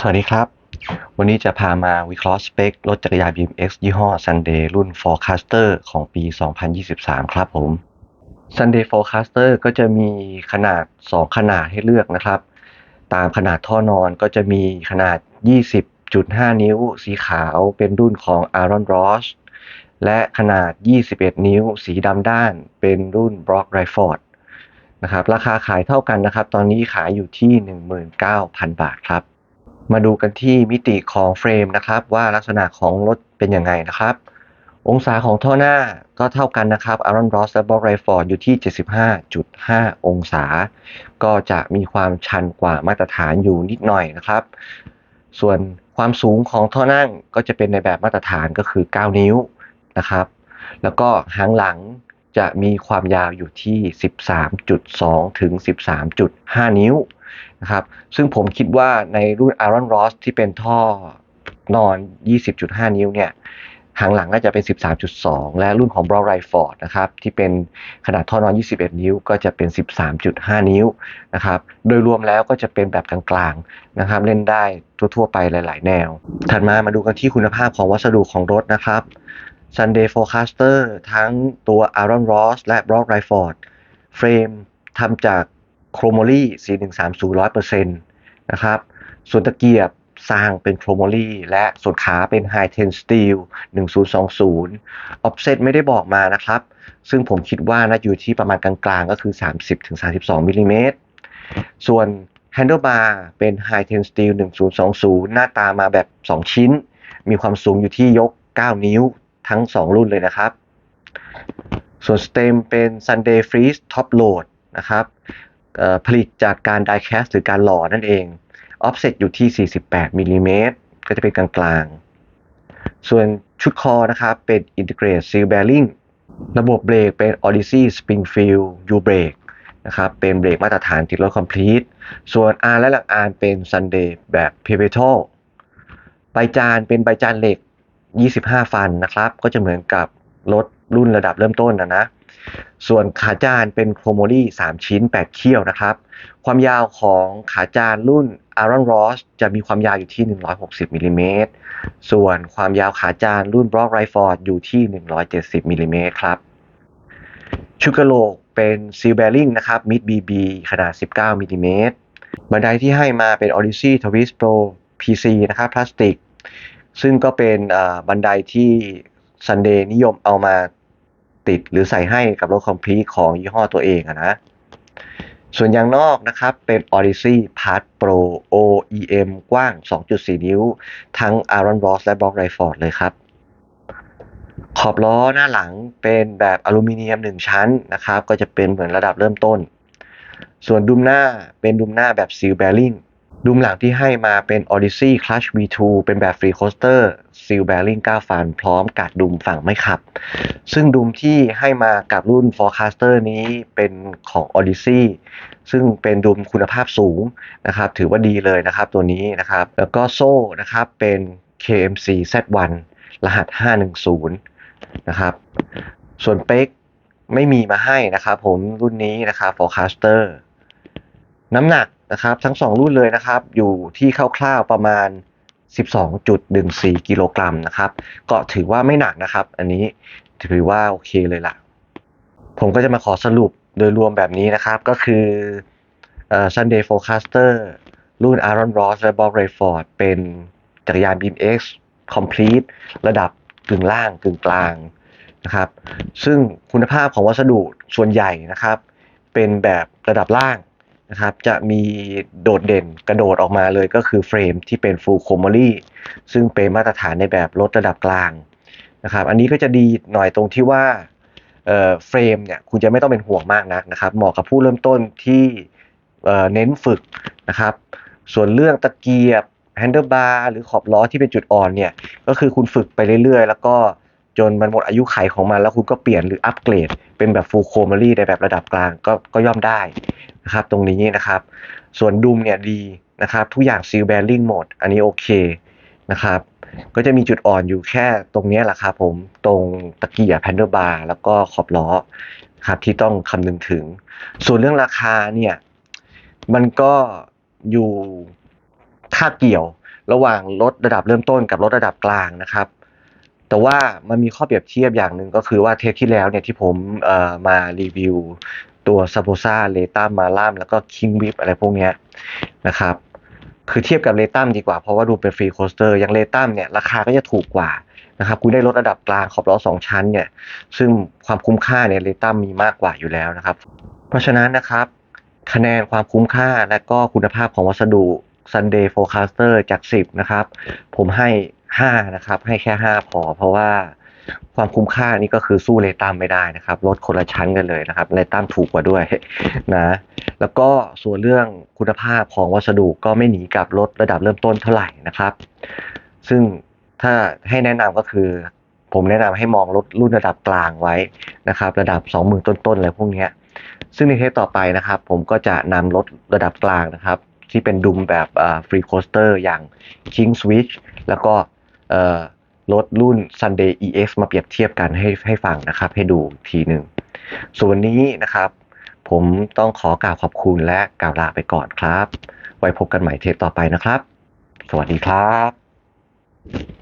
สวัสดีครับ วันนี้จะพามาวิเคราะห์สเปค รถจักรยาน BMX ยี่ห้อ Sunday รุ่น Forecaster ของปี 2023 ครับผม Sunday Forecaster ก็จะมีขนาด 2 ขนาดให้เลือกนะครับ ตามขนาดท่อนอนก็จะมีขนาด 20.5 นิ้ว สีขาวเป็นรุ่นของ Aaron Ross และขนาด 21 นิ้ว สีดำด้านเป็นรุ่น Brock Riford นะครับ ราคาขายเท่ากันนะครับ ตอนนี้ขายอยู่ที่ 19,000 บาทครับ มาดูกันที่มิติของเฟรมนะครับ ว่าลักษณะของรถเป็นยังไงนะครับ องศาของท่อหน้าก็เท่ากันนะครับ Aaron Ross และ Bob Rayford อยู่ที่ 75.5 องศา ก็จะมีความชันกว่ามาตรฐานอยู่นิดหน่อยนะครับ ส่วนความสูงของท่อนั่งก็จะเป็นในแบบมาตรฐานก็คือ 9 นิ้วนะครับ แล้วก็หางหลังจะมีความยาวอยู่ที่ 13.2 ถึง 13.5 นิ้ว นะครับ ซึ่งผมคิดว่าในรุ่น Aaron Ross ที่เป็นท่อนอน 20.5 นิ้วเนี่ยหางหลังก็จะเป็น 13.2 และรุ่นของ b r o w r i f o r d นะครับที่เป็นขนาดท่อนอน 21 นิ้วก็จะเป็น 13.5 นิ้วนะครับโดยรวมแล้วก็จะเป็นแบบกลางๆนะครับเล่นได้ทั่วๆไปหลาย ๆ แนว ถัดมามาดูกันที่คุณภาพของวัสดุของรถนะครับ Sunday Forecaster ทั้งตัว Aaron Ross และ Brock Riford เฟรมทำจาก โครโมลี่4130 100%นะครับ ส่วนตะเกียบสร้างเป็นโครโมลี่และส่วนขาเป็น High Ten Steel 1020 Offset ไม่ได้บอกมานะครับ ซึ่งผมคิดว่าน่าอยู่ที่ประมาณกลางๆ ก็คือ 30-32มิลลิเมตร ส่วน Handlebar เป็น High Ten Steel 1020 หน้าตามาแบบ 2 ชิ้น มีความสูงอยู่ที่ยก 9 นิ้วทั้ง 2 รุ่นเลยนะครับ ส่วน Stem เป็น Sunday Freeze Top Load นะครับ ผลิตจากการ Die Cast หรือการหล่อนั่นเอง Offset อยู่ที่ 48มิลลิเมตรก็จะเป็นกลางๆ ส่วนชุดคอนะครับเป็น Integrate Seal Bearing ระบบเบรกเป็น Odyssey Springfield U Brake นะครับเป็นเบรกมาตรฐานติดรถ Complete ส่วน R และหลังอานเป็น Sunday แบบ Pivotal ใบจานเป็นใบจานเหล็ก 25 ฟันนะครับ ก็จะเหมือนกับรถรุ่นระดับเริ่มต้นนะนะ ส่วนขาจานเป็นโครโมลี่ 3 ชิ้น 8 เขี้ยวนะครับ ความยาวของขาจานรุ่น Aaron Ross จะมีความยาวอยู่ที่ 160มิลลิเมตรส่วนความยาวขาจานรุ่น Brock Riford อยู่ที่ 170มิลลิเมตรครับชุกโลกเป็น Seal Bearing นะครับ Mid BB ขนาด 19มิลลิเมตรบันไดที่ให้มาเป็น Odyssey Twist Pro PC นะครับพลาสติก ซึ่งก็เป็นบันไดที่ Sunday นิยมเอามา ติดหรือใส่ให้กับรถคอมพลีทของยี่ห้อตัวเองนะ ส่วนยางนอกนะครับเป็น Odyssey Part Pro OEM กว้าง 2.4 นิ้ว ทั้ง Aaron Ross และ Brock Riford เลยครับ ขอบล้อหน้าหลังเป็นแบบอลูมิเนียม 1 ชั้นนะครับ ก็จะเป็นเหมือนระดับเริ่มต้น ส่วนดุมหน้าเป็นดุมหน้าแบบ Seal Bearing ดุมหลังที่ให้มาเป็น Odyssey Clutch V2 เป็นแบบ Free Coaster Seal Bearing 9ฟัน พร้อมกัดดุมฝั่งไม่ขับ ซึ่งดุมที่ให้มากับรุ่น Forecaster นี้เป็นของ Odyssey ซึ่งเป็นดุมคุณภาพสูงนะครับ ถือว่าดีเลยนะครับตัวนี้นะครับ แล้วก็โซ่นะครับเป็น KMC Z1 รหัส 510 นะครับ ส่วนเป๊กไม่มีมาให้นะครับผมรุ่นนี้นะครับ Forecaster น้ำหนัก นะครับ ทั้ง 2 รุ่นเลยนะครับ อยู่ที่คร่าวๆประมาณ 12.14 กิโลกรัมนะครับ ก็ถือว่าไม่หนักนะครับ อันนี้ถือว่าโอเคเลยล่ะ ผมก็จะมาขอสรุปโดยรวมแบบนี้นะครับ ก็คือ Sunday Forecaster รุ่น Aaron Ross และ Bob Rayford เป็นจักรยาน BMX Complete ระดับกึ่งล่างกึ่งกลางนะครับ ซึ่งคุณภาพของวัสดุส่วนใหญ่นะครับ เป็นแบบระดับล่าง นะครับจะมีโดดเด่นกระโดดออกมาเลยก็คือเฟรมที่เป็น Full c h r o m o l y ซึ่งเป็นมาตรฐานในแบบรถระดับกลางนะครับอันนี้ก็จะดีหน่อยตรงที่ว่าเฟรมเนี่ยคุณจะไม่ต้องเป็นห่วงมากนักนะครับเหมาะกับผู้เริ่มต้นที่เน้นฝึกนะครับ ส่วนเรื่องตะเกียบแฮนเดิลบาร์หรือขอบล้อที่เป็นจุดอ่อนเนี่ยก็คือคุณฝึกไปเรื่อยๆ แล้วก็จนมันหมดอายุไขของมันแล้วคุณก็เปลี่ยนหรืออัปเกรด เป็นแบบฟูลโคม r y ในแบบระดับกลางก็ก็ย่อมได้ นะครับตรงนี้นะครับ ส่วนดุมเนี่ยดีนะครับ ทุกอย่างซีลแบริ่งหมด อันนี้โอเคนะครับ ก็จะมีจุดอ่อนอยู่แค่ตรงนี้แหละครับผมตรงตะเกียบแฮนเดิลบาร์แล้วก็ขอบล้อครับที่ต้องคำนึงถึง ส่วนเรื่องราคาเนี่ยมันก็อยู่ค่าเกี่ยวระหว่างรถระดับเริ่มต้นกับรถระดับกลางนะครับ แต่ว่ามันมีข้อเปรียบเทียบอย่างหนึ่งก็คือว่าเทปที่แล้วเนี่ยที่ผมเอ่อมารีวิว ตัวซาโบซาเลตัมมาล่ามแล้วก็คิงวิปอะไรพวกนี้นะครับ คือเทียบกับเลตัมดีกว่า เพราะว่าดูเป็นฟรีโคสเตอร์อย่างเลตัมเนี่ยราคาก็จะถูกกว่านะครับคุณได้รถระดับกลางขอบล้อสองชั้นเนี่ย ซึ่งความคุ้มค่าเนี่ยเลตัมมีมากกว่าอยู่แล้วนะครับ เพราะฉะนั้นนะครับ คะแนนความคุ้มค่าและก็คุณภาพของวัสดุ Sunday Forecaster จาก 10 นะครับ ผมให้ 5 นะครับ ให้แค่ 5 พอเพราะว่า ความคุ้มค่านี่ก็คือสู้เลตัมไม่ได้นะครับลดคนละชั้นกันเลยนะครับเลตัมถูกกว่าด้วยนะแล้วก็ส่วนเรื่องคุณภาพของวัสดุก็ไม่หนีกับรถระดับเริ่มต้นเท่าไหร่นะครับ ซึ่งถ้าให้แนะนำก็คือ ผมแนะนำให้มองรถรุ่นระดับกลางไว้นะครับ ระดับ 20,000 ต้นๆอะไรพวกนี้ซึ่งในเทปต่อไปนะครับ ผมก็จะนำรถระดับกลางนะครับ ที่เป็นดุมแบบฟรีโคสเตอร์อย่าง King Switch แล้วก็เอ่อ รถรุ่น Sunday EX มาเปรียบเทียบกันให้ให้ฟังนะครับ ให้ดูทีหนึ่งส่วนนนี้นะครับ ผมต้องขอกล่าวขอบคุณและกล่าวลาไปก่อนครับ ไว้พบกันใหม่เทปต่อไปนะครับ สวัสดีครับ